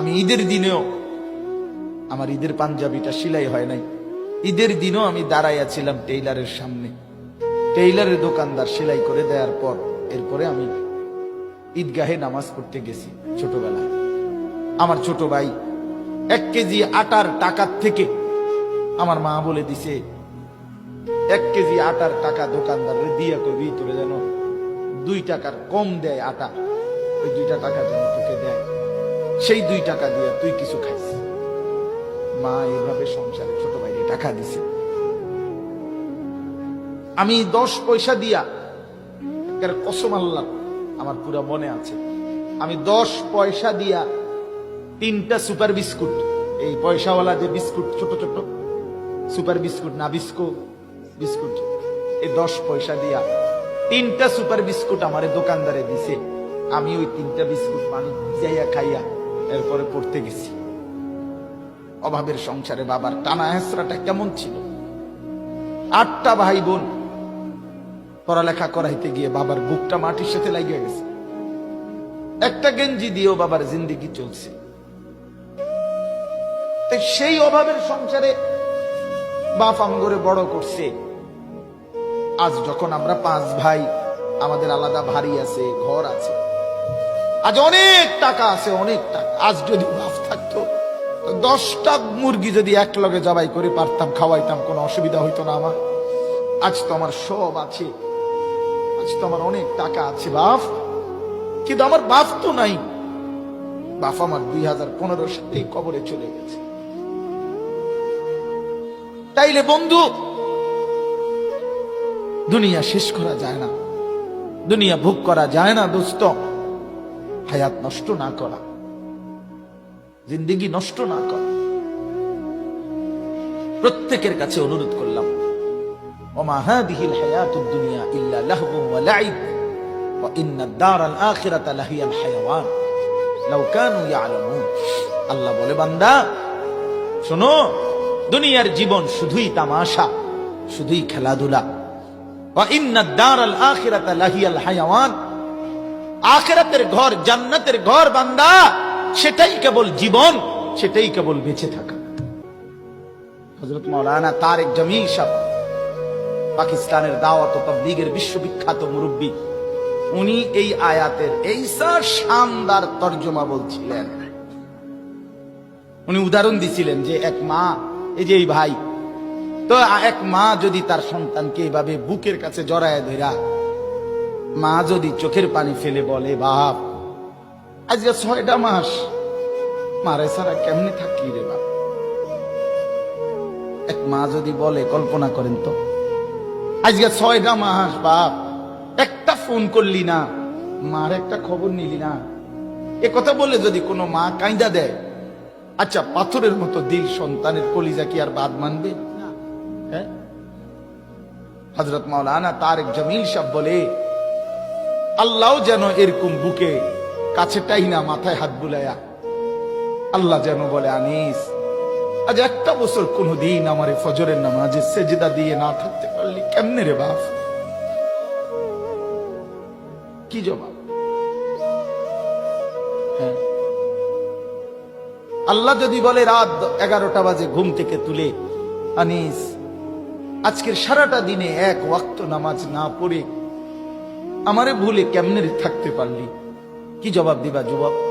আমি ঈদের দিনেও আমার ঈদের পাঞ্জাবিটা সেলাই হয় নাই। ঈদের দিনও আমি দাঁড়াইয়াছিলাম টেইলারের সামনে। টেইলারের দোকানদার সেলাই করে দেওয়ার পর এরপরে আমি ঈদগাহে নামাজ পড়তে গেছি ছোটবেলায়। আমার ছোট ভাই এক কেজি আটার টাকার থেকে আমার মা বলে দিছে, এক কেজি আটার টাকা দোকানদারে দিয়া কবি তোরে যেন দুই টাকার কম দেয় আটা। ওই দুইটা টাকা যেন তোকে দেয়। সেই দুই টাকা দিয়ে তুই কিছু খাইস। মা এভাবে সংসারে ছোট ভাইরে টাকা দিছে। আমি দশ পয়সা দিয়া কসম আল্লাহ, আমার পুরা মনে আছে। আমি দশ পয়সা দিয়া তিনটা সুপার বিস্কুট, এই পয়সাওয়ালা যে বিস্কুট, ছোট ছোট, সুপার বিস্কুট না বিস্কো বিস্কুট এই দশ পয়সা দিয়া তিনটা সুপার বিস্কুট আমার দোকানদারে দিছে। আমি ওই তিনটা বিস্কুট পানি যাইয়া খাইয়া এরপরে পড়তে গেছি। অভাবের সংসারে বাবার টানা হেসরাটা কেমন ছিল? আটটা ভাই বোন পড়ালেখা করাইতে গিয়ে বাবার বুকটা মাটির সাথে লাগিয়ে গেছে। একটা গেঞ্জি দিয়েও বাবার জিন্দিগি চলছে। সেই অভাবের সংসারে বাপ আমগরে বড় করছে। আজ যখন আমরা পাঁচ ভাই, আমাদের আলাদা ভারী আছে, ঘর আছে আজ অনেক টাকা আছে, অনেক টাকা। আজ যদি বাপ থাকতো দশটা মুরগি যদি এক লগে জবাই করে পারতাম, খাওয়াইতাম, কোনো অসুবিধা হইতো না আমার। আজ তো আমার সব আছে। আজ তো আমার অনেক টাকা আছে, বাপ। কিন্তু আমার বাপ তো নাই। বাপ আমার দুই হাজার পনেরো সালেই কবরে চলে গেছে। তাইলে বন্ধু, দুনিয়া শেষ করা যায় না। দুনিয়া ভোগ করা যায় না, দোস্ত। হায়াত নষ্ট না করা। জিন্দিগি নষ্ট না করা। প্রত্যেকের কাছে অনুরোধ করলাম দুনিয়া আল্লাহ বলে, বান্দা, শোনো, দুনিয়ার জীবন শুধুই তামাশা, শুধুই খেলাধুলা। ওয়া ইন্নাদ দারাল আখেরাতের ঘর, জান্নাতের ঘর বান্দা, সেটাই কেবল জীবন, সেটাই কেবল বেঁচে থাকা। হজরত মৌলানা সাহ পাকিস্তানের দাওয়াত তবলিগের বিশ্ববিখ্যাত মুরব্বী, উনি এই আয়াতের এই শানদার তর্জমা বলছিলেন। উনি উদাহরণ দিছিলেন যে এক মা, এই যে এই ভাই, তো এক মা যদি তার সন্তানকে এইভাবে বুকের কাছে জড়ায় ধরা মা যদি চোখের পানি ফেলে বলে, বাপ, আজকে ছয়টা মাস, মারে সারা কেমনে থাকলি রে বাপ? এক মা যদি বলে, কল্পনা করেন তো, আজকে ছয়টা মাস, বাপ, একটা ফোন করলি না, মার একটা খবর নিলি না। এ কথা বলে যদি কোনো মা কাইদা দেয় আচ্ছা পাথরের মতো দিল সন্তানের কলিজা কি আর বাদ মানবে? হ্যাঁ? হজরত মাওলানা তারেক জমিল সাহ বলে আল্লাহ যেন এরকম বুকে কাছেটাই না মাথায় হাত বুলায়া আল্লাহ যেন বলে, আনিস, আজ একটা বছর কোনদিন আমার ফজরের নামাজে সেজদা দিয়ে না থাকতে পারলি কেমনে রে বাপ? কি জবাব? হ্যাঁ। আল্লাহ যদি বলে, রাত এগারোটা বাজে ঘুম থেকে তুলে, আনিস, আজকের সারাটা দিনে এক ওয়াক্ত নামাজ না পড়ে আমারে ভুলে কেমনে থাকতে পারলি? কি জবাব দিবা যুবক?